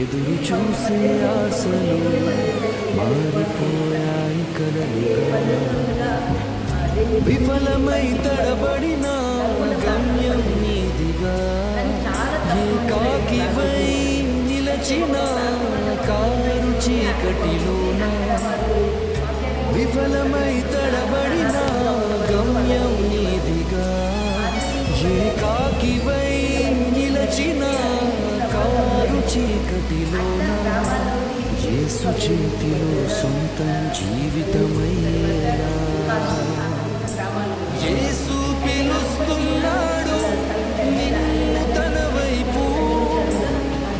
ఎదురు చూసే ఆశలు మారిపోయాయి కలలుగా విఫలమై తడబడిన గమ్యం నీదిగా కాకివై నిలచిన కారు చీకటిలోన. విఫలమై తడబడిన గమ్యం నీదిగా ఏ కాకివై నిలచినా కారు చీకటిలోన యేసు చేతిలో సొంతం జీవితమయ్యేలా. యేసు పిలుస్తున్నాడు నిన్ను తన వైపు.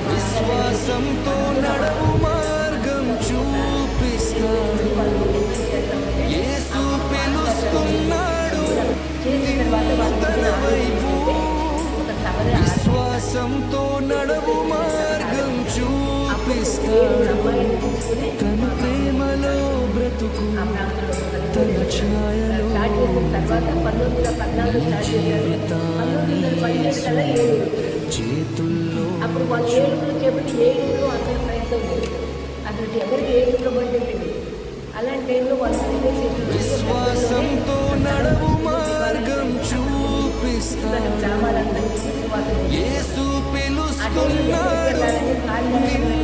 విశ్వాసంతో నడవు మార్గం చూపిస్తాడు తన ప్రేమలో బ్రతుకు తన ఛాయలో చేతుల్లో అప్పుడు వాళ్ళు ఏడుగురు చెప్పి ఏడుగురు అసలు ప్రయత్నం అసలు ఎవరికి ఏడుగురు అలాంటి టైంలో వాళ్ళు విశ్వాసంతో నడవు మార్గం చూపిస్తాడు. గ్రామాలందరికీ విశ్వాసం పిలుస్తున్నాడు. నిన్ను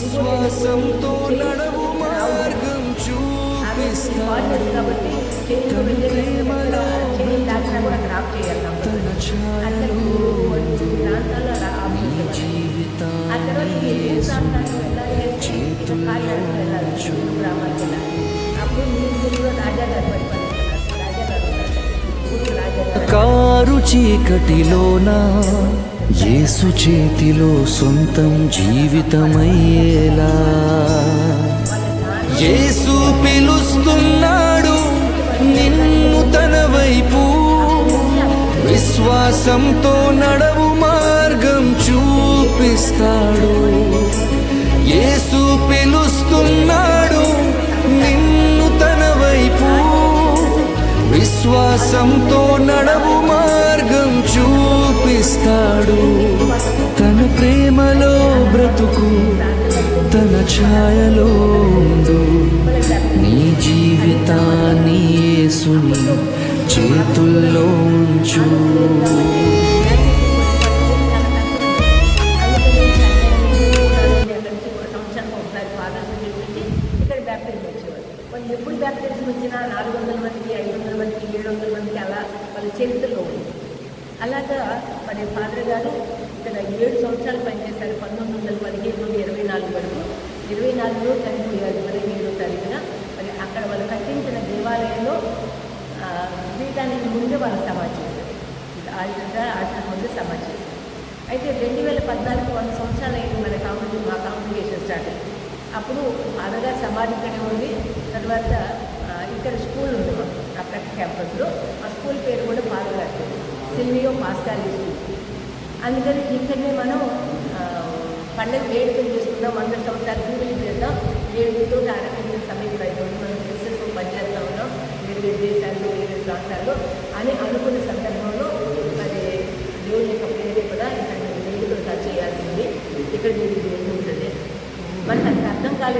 విశ్వాసంతో నడవు మార్గం చూపిస్తాడు. క్రాప్ చేయాలి తన ఛాయలో తర్వాత జీవితాన్ని ఉన్నారు. ఊరు రాజాగారు కారు చీకటిలోన? యేసు చేతిలో సొంతం జీవితమయ్యేలా. యేసు పిలుస్తున్నాడు నిన్ను తన వైపు. విశ్వాసంతో నడవు మార్గం చూపిస్తాడు. యేసు పిలుస్తున్నాడు విశ్వాసంతో నడవు మార్గం చూపిస్తాడు. తన ప్రేమలో బ్రతుకు తన ఛాయలో ఉండు. నీ జీవితాన్ని యేసుని చేతుల్లో ఉంచు. మనం ఎప్పుడు బ్యాప్టిజం వచ్చినా నాలుగు వందల మందికి ఐదు వందల మందికి ఏడు వందల మందికి అలా వాళ్ళ చరిత్రలో ఉంది. అలాగా మరి ఫాదర్ గారు ఇక్కడ ఏడు సంవత్సరాలు పనిచేశారు పంతొమ్మిది వందల పదిహేను నుండి ఇరవై నాలుగు వరకు. ఇరవై నాలుగులో చనిపోయారు ఇరవై ఏడో తారీఖున. మరి అక్కడ వాళ్ళు కట్టించిన దేవాలయంలో జీవితానికి ముందు ముందే వాళ్ళు సమాజం ఆడిటర్ ఆడిటర్ ముందు సమాజం అయితే రెండు వేల పద్నాలుగు అప్పుడు అనగా సమాధి ఇక్కడే ఉంది. తర్వాత ఇక్కడ స్కూల్ ఉంది మాకు అక్కడ క్యాంపస్లో. ఆ స్కూల్ పేరు కూడా పాలగారు సిల్వియో పాస్కాలి స్కూల్ అందుకని ఇక్కడనే మనం పండుగ వేడుకలు చేసుకుందాం. వంద సంవత్సరాలు జూబిలీ చేద్దాం. వేడుకతో ఆరోగ్యం సమీపం మనం క్రిస్టల్స్ పంచాయతీలో ఉన్నాం. వేరే దేశాల్లో వేరే ప్రాంతాల్లో అని అనుకున్న సందర్భంలో మరి దేవుని యొక్క కూడా ఇక్కడ వేడుకలు చేయాల్సింది. ఇక్కడ మీరు पण नंतर काल